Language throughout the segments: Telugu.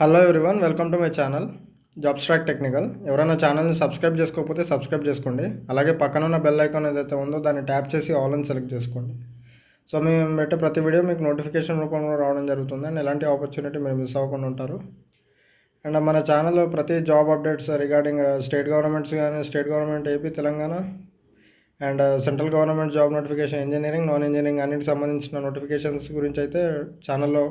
Hello everyone welcome to my channel job స్ట్రాక్ technical ఎవరైనా ఛానల్ని సబ్స్క్రైబ్ చేసుకోకపోతే సబ్స్క్రైబ్ చేసుకోండి. అలాగే పక్కన ఉన్న బెల్ ఐకాన్ ఏదైతే ఉందో దాన్ని ట్యాప్ చేసి ఆల్ అని సెలెక్ట్ చేసుకోండి. సో మేము పెట్టే ప్రతి వీడియో మీకు నోటిఫికేషన్ రూపంలో రావడం జరుగుతుంది. అండ్ ఎలాంటి ఆపర్చునిటీ మీరు మిస్ అవ్వకుండా ఉంటారు. అండ్ మన ఛానల్లో ప్రతి job updates regarding state governments కానీ state government AP Telangana and central government job notification engineering non engineering అన్నిటికి సంబంధించిన నోటిఫికేషన్స్ గురించి అయితే ఛానల్లో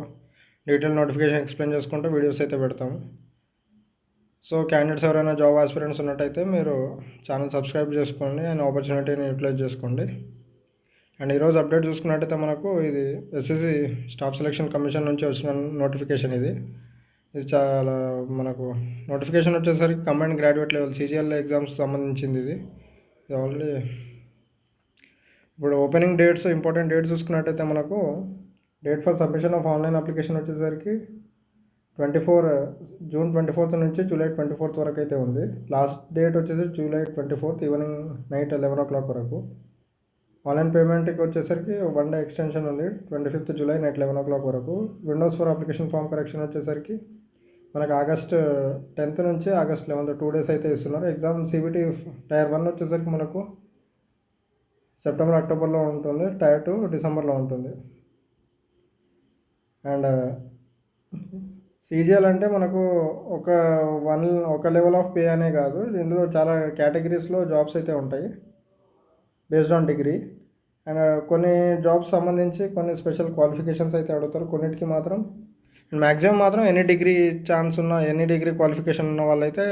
డీటెయిల్ నోటిఫికేషన్ ఎక్స్ప్లెయిన్ చేసుకుంటూ వీడియోస్ అయితే పెడతాము. సో క్యాండిడేట్స్ ఎవరైనా జాబ్ ఆస్పిరెంట్స్ ఉన్నట్టయితే మీరు ఛానల్ సబ్స్క్రైబ్ చేసుకోండి అండ్ ఆపర్చునిటీని యూటిలైజ్ చేసుకోండి. అండ్ ఈరోజు అప్డేట్ చూసుకున్నట్టయితే మనకు ఇది ఎస్ఎస్సి స్టాఫ్ సెలక్షన్ కమిషన్ నుంచి వచ్చిన నోటిఫికేషన్ ఇది. ఇది చాలా మనకు నోటిఫికేషన్ వచ్చేసరికి combine graduate level CGL exams సంబంధించింది ఇది. ఇది ఆల్రెడీ ఇప్పుడు ఓపెనింగ్ డేట్స్ ఇంపార్టెంట్ డేట్స్ చూసుకున్నట్టయితే మనకు date for submission of online application వచ్చేసరికి twenty four June twenty fourth నుంచి జూలై ట్వంటీ ఫోర్త్ వరకు అయితే ఉంది. లాస్ట్ డేట్ వచ్చేసి July twenty fourth evening night eleven o'clock వరకు ఆన్లైన్ పేమెంట్కి వచ్చేసరికి వన్ డే ఎక్స్టెన్షన్ ఉంది. Twenty fifth July night eleven o'clock వరకు. Windows for application form correction వచ్చేసరికి మనకు ఆగస్ట్ టెన్త్ నుంచి ఆగస్ట్ లెవెన్త్ టూ డేస్ అయితే ఇస్తున్నారు. ఎగ్జామ్ సిబిటీ టైర్ వన్ వచ్చేసరికి మనకు సెప్టెంబర్ అక్టోబర్లో ఉంటుంది. టైర్ టూ డిసెంబర్లో ఉంటుంది. అండ్ సీజీఎల్ అంటే మనకు ఒక వన్ ఒక లెవెల్ ఆఫ్ పే అనే కాదు. దీనిలో చాలా కేటగిరీస్లో జాబ్స్ అయితే ఉంటాయి బేస్డ్ ఆన్ డిగ్రీ. అండ్ కొన్ని జాబ్స్ సంబంధించి కొన్ని స్పెషల్ క్వాలిఫికేషన్స్ అయితే అడుగుతారు. కొన్నిటికి మాత్రం మ్యాక్సిమం మాత్రం ఎనీ డిగ్రీ ఛాన్స్ ఉన్న ఎనీ డిగ్రీ క్వాలిఫికేషన్ ఉన్న వాళ్ళైతే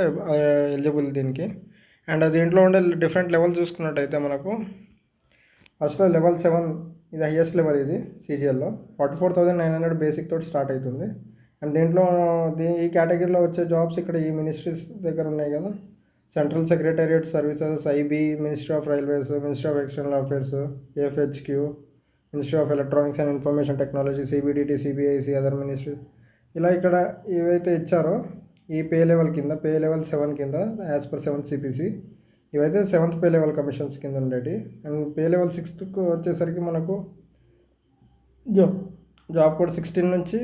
ఎలిజిబుల్ దీనికి. అండ్ దీంట్లో ఉండే డిఫరెంట్ లెవెల్ చూసుకున్నట్టయితే మనకు ఫస్ట్ లెవెల్ సెవెన్ ఇది హైయెస్ట్ లెవెల్ ఇది సీజీఎల్లో forty four thousand nine hundred basic తోటి స్టార్ట్ అవుతుంది అండ్ దీంట్లో దీ ఈ కేటగిరీలో వచ్చే జాబ్స్ ఇక్కడ ఈ మినిస్ట్రీస్ దగ్గర ఉన్నాయి కదా. Central secretariat services IB ministry of railways ministry of external affairs FHQ ministry of electronics and information technology CBDT CBIC other ministries ఇలా ఇక్కడ ఏవైతే ఇచ్చారో ఈ పే లెవెల్ కింద పే లెవెల్ సెవెన్ కింద యాజ్ పర్ సెవెన్ సిపిసి ఇవైతే సెవెంత్ పే లెవెల్ కమిషన్స్ కింద ఉండేవి అండ్ పే లెవెల్ సిక్స్త్కు వచ్చేసరికి మనకు జాబ్ జాబ్ కోడ్ సిక్స్టీన్ నుంచి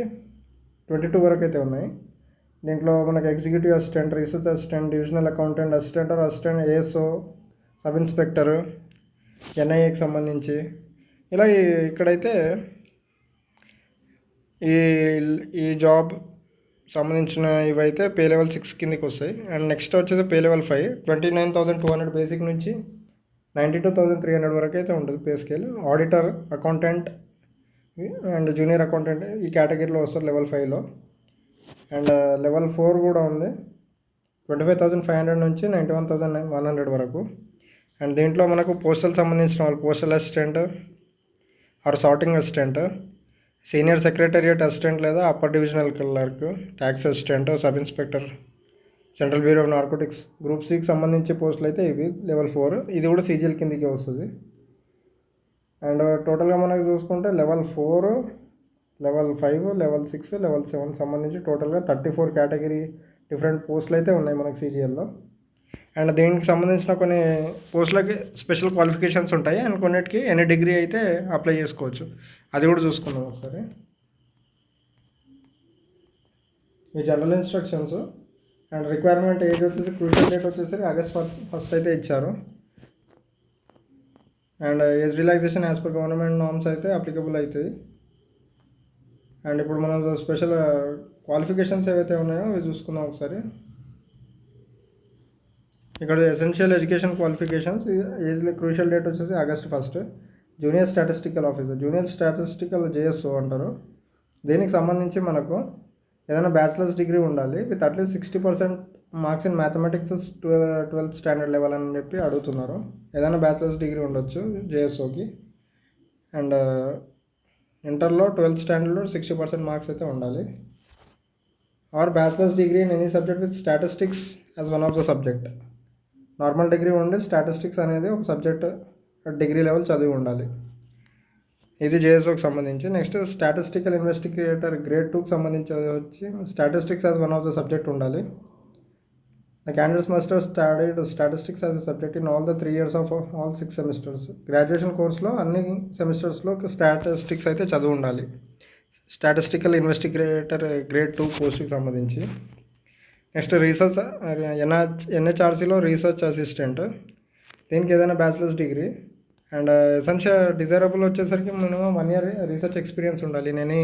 ట్వంటీ టూ వరకు అయితే ఉన్నాయి. దీంట్లో మనకు executive assistant research assistant divisional accountant assistant or assistant ASO sub inspector ఎన్ఐఏకి సంబంధించి. ఇలా ఇక్కడైతే ఈ ఈ జాబ్ సంబంధించిన ఇవైతే పే లెవెల్ సిక్స్ కిందకి వస్తాయి. అండ్ నెక్స్ట్ వచ్చేసి pay level five. Twenty nine thousand two hundred basic నుంచి ninety two thousand three hundred వరకు అయితే ఉంటుంది pay scale. Auditor accountant and junior accountant ఈ కేటగిరీలో వస్తారు లెవెల్ ఫైవ్లో. అండ్ లెవెల్ ఫోర్ కూడా ఉంది. Twenty five thousand five hundred నుంచి ninety one thousand one hundred వరకు. అండ్ దీంట్లో మనకు పోస్టల్ సంబంధించిన వాళ్ళు postal assistant or sorting assistant senior secretariat assistant లేదా upper divisional clerk tax assistant sub inspector central bureau of narcotics. Group సికి సంబంధించి పోస్టులు అయితే ఇవి లెవెల్ ఫోర్. ఇది కూడా సీజీఎల్ కిందకి వస్తుంది. అండ్ టోటల్గా మనకు చూసుకుంటే level four level five level six level seven సంబంధించి టోటల్గా థర్టీ ఫోర్ కేటగిరీ డిఫరెంట్ పోస్టులు అయితే ఉన్నాయి మనకి సీజీఎల్లో. అండ్ దీనికి సంబంధించిన కొన్ని పోస్టులకి స్పెషల్ క్వాలిఫికేషన్స్ ఉంటాయి అండ్ కొన్నిటికి ఎనీ డిగ్రీ అయితే అప్లై చేసుకోవచ్చు. అది కూడా చూసుకుందాం ఒకసారి. ఈ general instructions and requirement age వచ్చేసి క్రూషియల్ డేట్ వచ్చేసి ఆగస్ట్ ఫస్ట్ ఫస్ట్ అయితే ఇచ్చారు. And age relaxation as per government norms అయితే అప్లికబుల్ అవుతుంది అండ్ ఇప్పుడు మనం స్పెషల్ క్వాలిఫికేషన్స్ ఏవైతే ఉన్నాయో అవి చూసుకుందాం ఒకసారి. ఇక్కడ ఎసెన్షియల్ ఎడ్యుకేషన్ క్వాలిఫికేషన్స్ ఏజ్లీ క్రూషియల్ డేట్ వచ్చేసి August first junior statistical officer junior statistical JSO అంటారు. దీనికి సంబంధించి మనకు ఏదైనా బ్యాచిలర్స్ డిగ్రీ ఉండాలి with at least sixty percent marks in mathematics twelve twelfth standard level అని చెప్పి అడుగుతున్నారు. ఏదైనా బ్యాచిలర్స్ డిగ్రీ ఉండొచ్చు జేఎస్ఓకి అండ్ ఇంటర్లో ట్వెల్త్ స్టాండర్డ్లో సిక్స్టీ పర్సెంట్ మార్క్స్ అయితే ఉండాలి. Or bachelor's degree in any subject with statistics as one of the subject normal degree ఉండి స్టాటిస్టిక్స్ అనేది ఒక సబ్జెక్ట్ డిగ్రీ లెవెల్ చదివి ఉండాలి. ఇది జేఎస్ఓకి సంబంధించి. నెక్స్ట్ స్టాటిస్టికల్ ఇన్వెస్టిగేటర్ గ్రేడ్ టూకి సంబంధించి వచ్చి statistics as one of the subject ఉండాలి. The candidates must studied statistics as a subject in all the three years of all six semesters. Graduation కోర్స్లో అన్ని సెమిస్టర్స్లో స్టాటిస్టిక్స్ అయితే చదువు ఉండాలి. స్టాటిస్టికల్ ఇన్వెస్టిగేటర్ గ్రేడ్ టూ పోస్ట్కి సంబంధించి. నెక్స్ట్ రీసెర్చ్ ఎన్హెచ్ ఎన్హెచ్ఆర్సీలో రీసెర్చ్ అసిస్టెంట్. దీనికి ఏదైనా bachelor's degree. And essential desirable వచ్చేసరికి minimum one year research experience ఉండాలి. నేను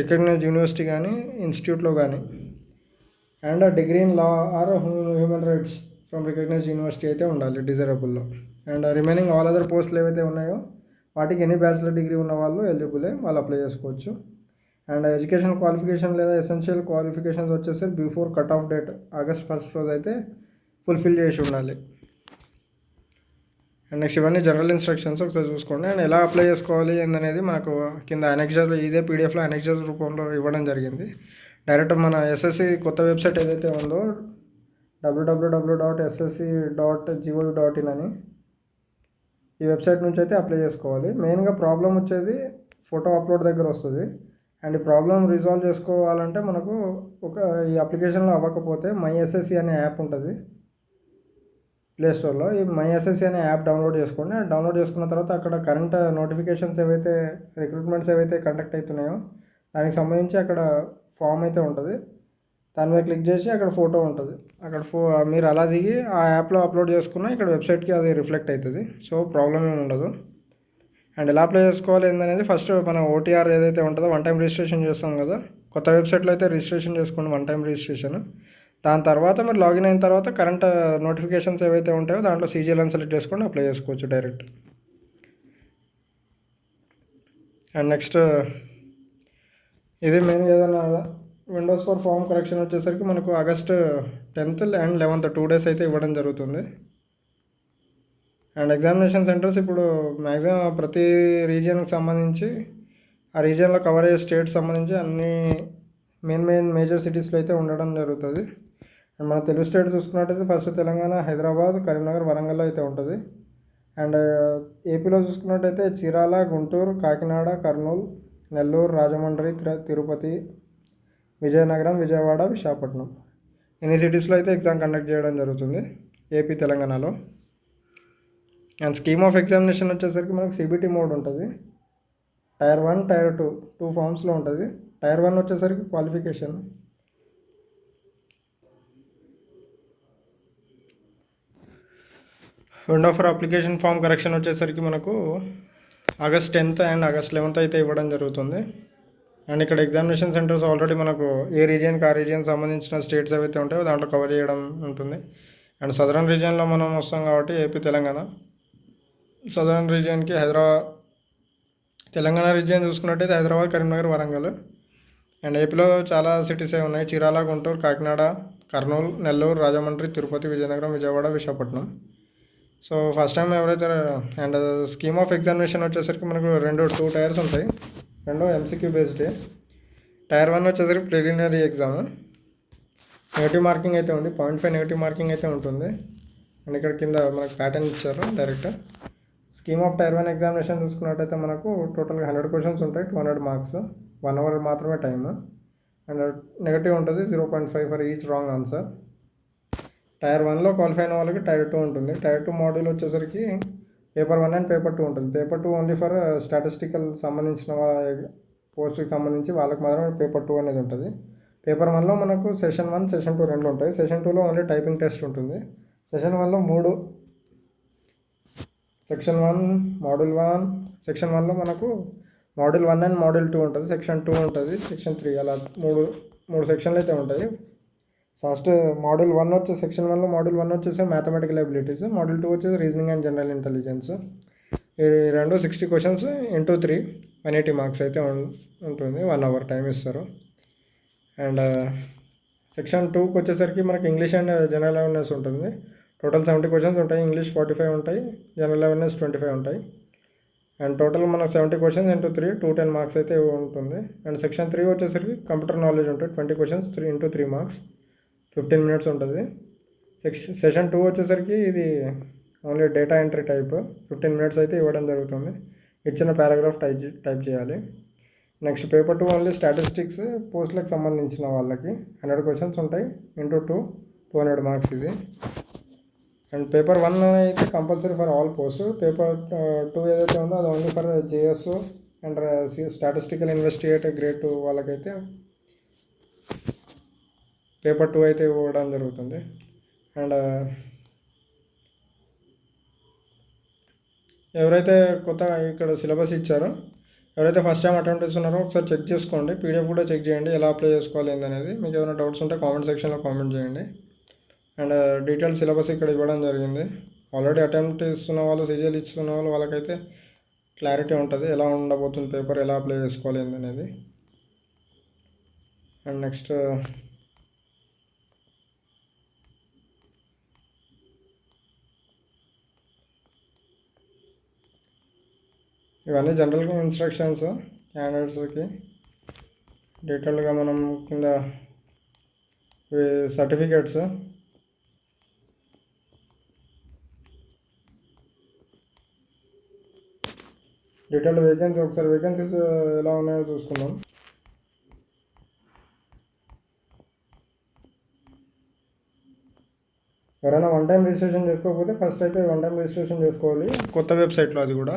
రికగ్నైజ్ యూనివర్సిటీ కానీ ఇన్స్టిట్యూట్లో కానీ. And degree in law or human rights from recognise university అయితే ఉండాలి డిజైరబుల్లో. అండ్ రిమైనింగ్ ఆల్ అదర్ పోస్టులు ఏవైతే ఉన్నాయో వాటికి ఎన్ని బ్యాచిలర్ డిగ్రీ ఉన్న వాళ్ళు ఎలిజిబులే వాళ్ళు అప్లై చేసుకోవచ్చు. అండ్ ఎడ్యుకేషన్ క్వాలిఫికేషన్ లేదా ఎసెన్షియల్ క్వాలిఫికేషన్స్ వచ్చేసి before cut off date August first రోజు అయితే ఫుల్ఫిల్ చేసి ఉండాలి. అండ్ నెక్స్ట్ ఇవన్నీ జనరల్ ఇన్స్ట్రక్షన్స్ ఒకసారి చూసుకోండి. అండ్ ఎలా అప్లై చేసుకోవాలి అనేది మనకు కింద అనెక్జర్ ఇదే పీడిఎఫ్లో అనెక్జర్ రూపంలో ఇవ్వడం జరిగింది. డైరెక్ట్ మన ఎస్ఎస్సి కొత్త వెబ్సైట్ ఏదైతే ఉందో WWW dot SSC dot GOV dot in అని ఈ వెబ్సైట్ నుంచి అయితే అప్లై చేసుకోవాలి. మెయిన్గా ప్రాబ్లం వచ్చేది ఫోటో అప్లోడ్ దగ్గర వస్తుంది. అండ్ ఈ ప్రాబ్లం రిజాల్వ్ చేసుకోవాలంటే మనకు ఒక ఈ అప్లికేషన్లో అవ్వకపోతే మై ఎస్ఎస్సి అనే యాప్ ఉంటుంది. ప్లేస్టోర్లో ఈ మై ఎస్ఎస్సి అనే యాప్ డౌన్లోడ్ చేసుకోండి. డౌన్లోడ్ చేసుకున్న తర్వాత అక్కడ కరెంట్ నోటిఫికేషన్స్ ఏవైతే రిక్రూట్మెంట్స్ ఏవైతే కండక్ట్ అవుతున్నాయో దానికి సంబంధించి అక్కడ ఫామ్ అయితే ఉంటుంది. దాని మీద క్లిక్ చేసి అక్కడ ఫోటో ఉంటుంది. అక్కడ ఫో మీరు అలా దిగి ఆ యాప్లో అప్లోడ్ చేసుకున్న ఇక్కడ వెబ్సైట్కి అది రిఫ్లెక్ట్ అవుతుంది. సో ప్రాబ్లం ఏమి ఉండదు. అండ్ ఎలా అప్లై చేసుకోవాలి ఏందనేది ఫస్ట్ మన ఓటీఆర్ ఏదైతే ఉంటుందో వన్ టైం రిజిస్ట్రేషన్ చేస్తాం కదా కొత్త వెబ్సైట్లో అయితే రిజిస్ట్రేషన్ చేసుకోండి వన్ టైం రిజిస్ట్రేషన్ దాని తర్వాత మీరు లాగిన్ అయిన తర్వాత కరెంట్ నోటిఫికేషన్స్ uh, ఏవైతే ఉంటాయో దాంట్లో సీజీఎల్ సెలెక్ట్ చేసుకొని అప్లై చేసుకోవచ్చు డైరెక్ట్ అండ్ నెక్స్ట్ ఇది మెయిన్ ఏదైనా విండోస్ ఫర్ ఫామ్ కరెక్షన్ వచ్చేసరికి మనకు August tenth and eleventh two days అయితే ఇవ్వడం జరుగుతుంది. అండ్ ఎగ్జామినేషన్ సెంటర్స్ ఇప్పుడు మ్యాక్సిమం ప్రతి రీజియన్కి సంబంధించి ఆ రీజియన్లో కవర్ అయ్యే స్టేట్ సంబంధించి అన్ని మెయిన్ మెయిన్ మేజర్ సిటీస్లో అయితే ఉండడం జరుగుతుంది. అండ్ మన తెలుగు స్టేట్ చూసుకున్నట్టయితే ఫస్ట్ తెలంగాణ హైదరాబాద్ కరీంనగర్ వరంగల్లో అయితే ఉంటుంది. అండ్ ఏపీలో చూసుకున్నట్టయితే చీరాల గుంటూరు కాకినాడ కర్నూలు నెల్లూరు రాజమండ్రి తిరు- తిరుపతి విజయనగరం విజయవాడ విశాఖపట్నం. ఎన్ని సిటీస్లో అయితే ఎగ్జామ్ కండక్ట్ చేయడం జరుగుతుంది? ఏపీ తెలంగాణలో. అండ్ స్కీమ్ ఆఫ్ ఎగ్జామినేషన్ వచ్చేసరికి మనకు సిబిటీ మోడ్ ఉంటుంది. Tier one tier two two ఫామ్స్లో ఉంటుంది. టైర్ వన్ వచ్చేసరికి qualification. Window for application form correction వచ్చేసరికి మనకు August tenth and August eleventh అయితే ఇవ్వడం జరుగుతుంది. అండ్ ఇక్కడ ఎగ్జామినేషన్ సెంటర్స్ ఆల్రెడీ మనకు ఏ రీజియన్కి ఆ రీజియన్ సంబంధించిన స్టేట్స్ ఏవైతే ఉంటాయో దాంట్లో కవర్ చేయడం ఉంటుంది. అండ్ సదరన్ రీజియన్లో మనం వస్తాం కాబట్టి ఏపీ తెలంగాణ. సదరన్ రీజియన్కి హైదరాబాద్ తెలంగాణ రీజియన్ చూసుకున్నట్టయితే హైదరాబాద్ కరీంనగర్ వరంగల్. అండ్ ఏపీలో చాలా సిటీస్ ఉన్నాయి. Chirala Guntur Kakinada Kurnool Nellore Rajahmundry Tirupati Vizianagaram Vijayawada Visakhapatnam. So first time ఎవరైతే అండ్ స్కీమ్ ఆఫ్ ఎగ్జామినేషన్ వచ్చేసరికి మనకు రెండు టూ టైర్స్ ఉంటాయి. రెండు ఎంసీక్యూ బేస్డ్ టైర్ వన్ వచ్చేసరికి ప్రిలిమినరీ ఎగ్జామ్ నెగిటివ్ మార్కింగ్ అయితే ఉంది. పాయింట్ ఫైవ్ నెగిటివ్ మార్కింగ్ అయితే ఉంటుంది. అండ్ ఇక్కడ కింద మనకు ప్యాటర్న్ ఇచ్చారు direct scheme of tier one examination చూసుకున్నట్టయితే మనకు టోటల్గా హండ్రెడ్ క్వశ్చన్స్ ఉంటాయి two hundred marks. One hour మాత్రమే టైమ్. అండ్ నెగిటివ్ ఉంటుంది zero point five for each wrong answer. Tier వన్లో క్వాలిఫై అయిన వాళ్ళకి టైర్ టూ ఉంటుంది. టైర్ టూ మోడల్ వచ్చేసరికి paper one and paper two ఉంటుంది. Paper two only for statistical సంబంధించిన పోస్ట్కి సంబంధించి వాళ్ళకి మాత్రమే పేపర్ టూ అనేది ఉంటుంది. పేపర్ వన్లో మనకు సెషన్ వన్ సెషన్ టూ రెండు ఉంటాయి. సెషన్ టూలో ఓన్లీ టైపింగ్ టెస్ట్ ఉంటుంది. సెషన్ వన్లో మూడు section one model one. Section వన్లో మనకు model one and model two ఉంటుంది. సెక్షన్ టూ ఉంటుంది. సెక్షన్ త్రీ అలా మూడు మూడు సెక్షన్లు అయితే ఉంటాయి. ఫస్ట్ మోడల్ వన్ వచ్చే సెక్షన్ వన్లో మోడల్ వన్ వచ్చేసి మ్యాథమెటికల్ అబిలిటీస్ మోడల్ టూ వచ్చేసి రీజనింగ్ అండ్ జనరల్ ఇంటెలిజెన్స్ ఈ రెండు sixty questions into three one eighty marks అయితే ఉంటుంది. వన్ అవర్ టైం ఇస్తారు. అండ్ సెక్షన్ టూకి వచ్చేసరికి మనకి ఇంగ్లీష్ అండ్ జనరల్ అవేర్నెస్ ఉంటుంది. టోటల్ సెవెంటీ క్వశ్చన్స్ ఉంటాయి ఇంగ్లీష్ ఫార్టీ ఫైవ్ ఉంటాయి జనరల్ అవేర్నెస్ ట్వంటీ ఫైవ్ ఉంటాయి. అండ్ టోటల్ మనకు seventy questions into three two ten marks అయితే ఉంటుంది. అండ్ సెక్షన్ త్రీ వచ్చేసరికి కంప్యూటర్ నాలెడ్జ్ ఉంటుంది. Twenty questions three into three marks fifteen minutes ఉంటుంది. సెక్షన్ సెషన్ టూ వచ్చేసరికి ఇది only data entry type fifteen minutes అయితే ఇవ్వడం జరుగుతుంది. ఇచ్చిన పారాగ్రాఫ్ టైప్ టైప్ చేయాలి. Next paper two only statistics పోస్టులకు సంబంధించిన వాళ్ళకి. హండ్రెడ్ క్వశ్చన్స్ ఉంటాయి into two two hundred marks ఇది. అండ్ పేపర్ వన్ అయితే compulsory for all post. Paper two ఏదైతే ఉందో అది only for JS and statistical investigator grade two వాళ్ళకైతే పేపర్ టూ అయితే ఇవ్వడం జరుగుతుంది. అండ్ ఎవరైతే కొత్త ఇక్కడ సిలబస్ ఇచ్చారో ఎవరైతే ఫస్ట్ టైం అటెంప్ట్ చేస్తున్నారో ఒకసారి చెక్ చేసుకోండి. పీడిఎఫ్ కూడా చెక్ చేయండి. ఎలా అప్లై చేసుకోవాలి ఏందనేది. మీకు ఏమైనా డౌట్స్ ఉంటే కామెంట్ సెక్షన్లో కామెంట్ చేయండి. అండ్ uh, డీటెయిల్ సిలబస్ ఇక్కడ ఇవ్వడం జరిగింది. ఆల్రెడీ అటెంప్ట్ ఇస్తున్న వాళ్ళు సీజీఎల్ ఇస్తున్న వాళ్ళు వాళ్ళకైతే క్లారిటీ ఉంటుంది. ఎలా ఉండబోతుంది పేపర్ ఎలా అప్లై చేసుకోవాలి అనేది అండ్ నెక్స్ట్ ఇవన్నీ జనరల్గా ఇన్స్ట్రక్షన్స్ క్యాండిడేట్స్కి డీటెయిల్గా మనం కింద సర్టిఫికేట్స్ డీటెయిల్ వేకెన్సీ ఒకసారి వేకెన్సీస్ ఎలా ఉన్నాయో చూసుకుందాం. ఎవరైనా వన్ టైం రిజిస్ట్రేషన్ చేసుకోకపోతే ఫస్ట్ అయితే వన్ టైం రిజిస్ట్రేషన్ చేసుకోవాలి. కొత్త వెబ్సైట్లో అది కూడా.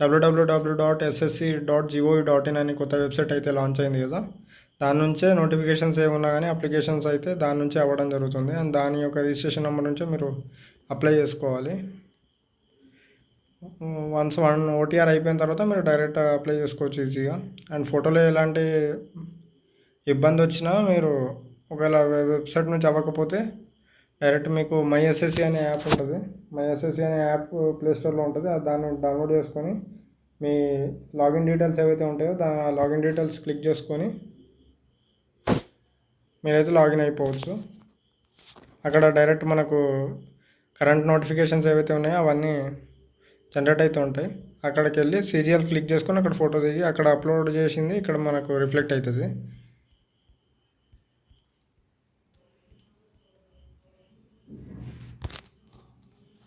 WWW dot SSC dot GOV dot in అని కొత్త వెబ్సైట్ అయితే లాంచ్ అయింది కదా. దాని నుంచే నోటిఫికేషన్స్ ఏమున్నా కానీ అప్లికేషన్స్ అయితే దాని నుంచే అవ్వడం జరుగుతుంది. అండ్ దాని యొక్క రిజిస్ట్రేషన్ నెంబర్ నుంచే మీరు అప్లై చేసుకోవాలి. వన్స్ వన్ ఓటీఆర్ అయిపోయిన తర్వాత మీరు డైరెక్ట్ అప్లై చేసుకోవచ్చు ఈజీగా. అండ్ ఫోటోలో ఎలాంటి ఇబ్బంది వచ్చినా మీరు ఒకవేళ వెబ్సైట్ నుంచి అవ్వకపోతే డైరెక్ట్ మీకు మై ఎస్ఎస్సి అనే యాప్ ఉంటుంది. మై ఎస్ఎస్సి అనే యాప్ ప్లే స్టోర్లో ఉంటుంది. దాన్ని డౌన్లోడ్ చేసుకొని మీ లాగిన్ డీటెయిల్స్ ఏవైతే ఉంటాయో దాని లాగిన్ డీటెయిల్స్ క్లిక్ చేసుకొని మీరైతే లాగిన్ అయిపోవచ్చు. అక్కడ డైరెక్ట్ మనకు కరెంట్ నోటిఫికేషన్స్ ఏవైతే ఉన్నాయో అవన్నీ జనరేట్ అవుతూ ఉంటాయి. అక్కడికి వెళ్ళి సీజీఎల్ క్లిక్ చేసుకొని అక్కడ ఫోటో దిగి అక్కడ అప్లోడ్ చేసింది ఇక్కడ మనకు రిఫ్లెక్ట్ అవుతుంది.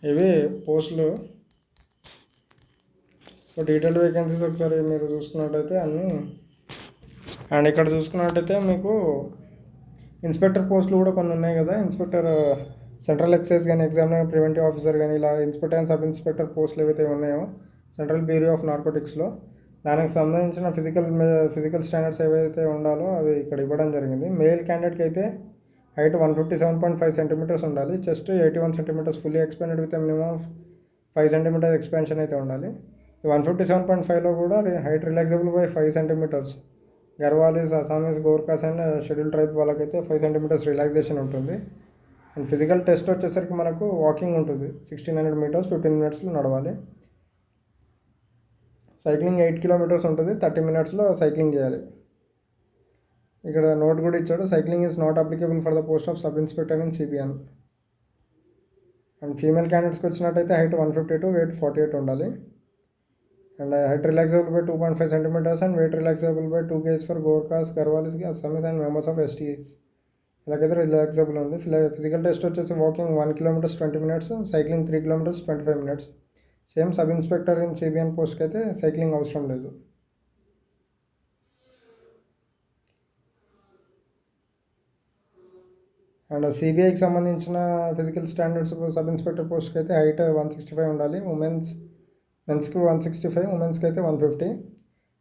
ఇవి పోస్టులు. సో డీటెయిల్ వేకెన్సీస్ ఒకసారి మీరు చూసుకున్నట్టయితే అన్నీ. అండ్ ఇక్కడ చూసుకున్నట్టయితే మీకు ఇన్స్పెక్టర్ పోస్టులు కూడా కొన్ని ఉన్నాయి కదా. ఇన్స్పెక్టర్ సెంట్రల్ ఎక్సైజ్ కానీ ఎగ్జామినర్ ప్రివెంటివ్ ఆఫీసర్ కానీ ఇలా ఇన్స్పెక్టర్ అండ్ సబ్ ఇన్స్పెక్టర్ పోస్టులు ఏవైతే ఉన్నాయో సెంట్రల్ బ్యూరో ఆఫ్ నార్కోటిక్స్లో దానికి సంబంధించిన ఫిజికల్ ఫిజికల్ స్టాండర్డ్స్ ఏవైతే ఉండాలో అవి ఇక్కడ ఇవ్వడం జరిగింది. మేల్ క్యాండిడేట్కి అయితే height one fifty seven point five centimetres ఉండాలి. Chest eighty one centimetres fully expanded with minimum five centimetres expansion అయితే ఉండాలి. వన్ ఫిఫ్టీ సెవెన్ పాయింట్ ఫైవ్లో కూడా height relaxable by five centimetres Garhwalis Assamese Gorkhas and schedule tribe వాళ్ళకైతే ఫైవ్ సెంటీమీటర్స్ రిలాక్సేషన్ ఉంటుంది. అండ్ ఫిజికల్ టెస్ట్ వచ్చేసరికి మనకు వాకింగ్ ఉంటుంది. సిక్స్టీన్ హండ్రెడ్ మీటర్స్ ఫిఫ్టీన్ మినిట్స్లో నడవాలి. సైక్లింగ్ ఎయిట్ కిలోమీటర్స్ ఉంటుంది. థర్టీ మినిట్స్లో సైక్లింగ్ చేయాలి. ఇక్కడ నోట్ కూడా ఇచ్చాడు. Cycling is not applicable for the post of sub inspector in CBN. And female క్యాండిడేట్స్కి వచ్చినట్టయితే height one fifty two weight forty eight ఉండాలి. And height relaxable by two point five centimetres and weight relaxable by two kgs for Gorkhas Garhwalis Assamese and members of STs. ఇలాగైతే రిలాక్సబుల్ ఉంది. ఫిజికల్ టెస్ట్ వచ్చేసి walking one kilometres twenty minutes cycling three kilometres twenty five minutes same sub inspector in CBN పోస్ట్కి అయితే సైక్లింగ్ అవసరం లేదు. అండ్ సిబిఐకి సంబంధించిన ఫిజికల్ స్టాండర్డ్స్ సబ్ ఇన్స్పెక్టర్ పోస్ట్కి అయితే హైట్ వన్ సిక్స్టీ ఫైవ్ ఉండాలి ఉమెన్స్ మెన్స్కి వన్ సిక్స్టీ ఫైవ్ ఉమెన్స్కి అయితే one fifty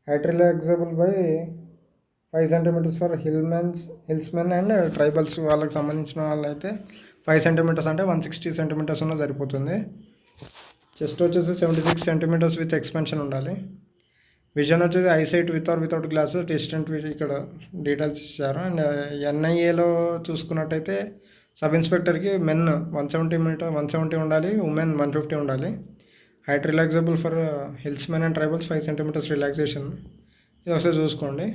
height relaxable by five centimetres for hill hillsmen hills men and tribals వాళ్ళకి సంబంధించిన వాళ్ళైతే ఫైవ్ సెంటీమీటర్స్ అంటే వన్ సిక్స్టీ సెంటీమీటర్స్ ఉన్న సరిపోతుంది. చెస్ట్ వచ్చేసి seventy six centimetres with expansion ఉండాలి. విజన్ వచ్చేసి eyesight with or without glasses distant ఇక్కడ డీటెయిల్స్ ఇచ్చారు. అండ్ ఎన్ఐఏలో చూసుకున్నట్టయితే sub ఇన్స్పెక్టర్కి men one seventy metre one seventy ఉండాలి ఉమెన్ వన్ ఫిఫ్టీ ఉండాలి. Height relaxable for hills men and tribals five centimetres relaxation ఇది ఒకసారి చూసుకోండి.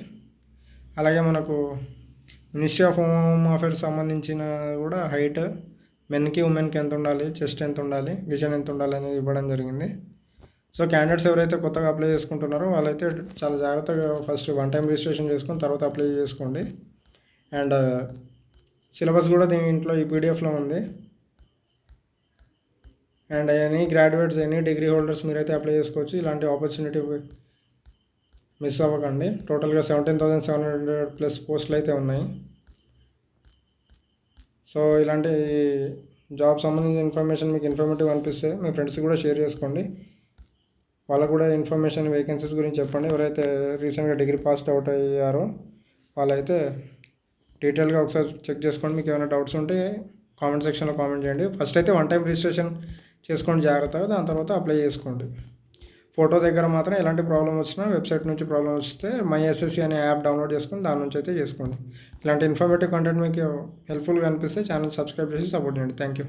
అలాగే మనకు మినిస్ట్రీ ఆఫ్ హోమ్ అఫేర్స్ సంబంధించిన కూడా హైట్ మెన్కి ఉమెన్కి ఎంత ఉండాలి చెస్ట్ ఎంత ఉండాలి విజన్ ఎంత ఉండాలి అనేది ఇవ్వడం జరిగింది. సో క్యాండిడేట్స్ ఎవరైతే కొత్తగా అప్లై చేసుకుంటున్నారో వాళ్ళైతే చాలా జాగ్రత్తగా ఫస్ట్ వన్ టైం రిజిస్ట్రేషన్ చేసుకొని తర్వాత అప్లై చేసుకోండి. అండ్ uh, సిలబస్ కూడా దీంట్లో ఈ పీడిఎఫ్లో ఉంది. And any graduates any degree holders మీరైతే అప్లై చేసుకోవచ్చు. ఇలాంటి ఆపర్చునిటీ మిస్ అవ్వకండి. టోటల్గా seventeen thousand seven hundred plus పోస్టులు అయితే ఉన్నాయి. సో ఇలాంటి జాబ్ సంబంధించిన ఇన్ఫర్మేషన్ మీకు ఇన్ఫర్మేటివ్ అనిపిస్తే మీ ఫ్రెండ్స్కి కూడా షేర్ చేసుకోండి. వాళ్ళకు కూడా ఇన్ఫర్మేషన్ వేకెన్సీస్ గురించి చెప్పండి. ఎవరైతే రీసెంట్గా డిగ్రీ పాస్ అవుట్ అయ్యారో వాళ్ళైతే డీటెయిల్గా ఒకసారి చెక్ చేసుకోండి. మీకు ఏమైనా డౌట్స్ ఉంటే కామెంట్ సెక్షన్లో కామెంట్ చేయండి. ఫస్ట్ అయితే వన్ టైం రిజిస్ట్రేషన్ చేసుకోండి జాగ్రత్తగా. దాని తర్వాత అప్లై చేసుకోండి. ఫోటో దగ్గర మాత్రం ఎలాంటి ప్రాబ్లం వచ్చినా వెబ్సైట్ నుంచి ప్రాబ్లం వస్తే మై ఎస్ఎస్సి అనే యాప్ డౌన్లోడ్ చేసుకుని దాని నుంచి అయితే చేసుకోండి. ఇలాంటి ఇన్ఫర్మేటివ్ కంటెంట్ మీకు హెల్ప్ఫుల్గా అనిపిస్తే ఛానల్ సబ్స్క్రైబ్ చేసి సపోర్ట్ చేయండి. Thank you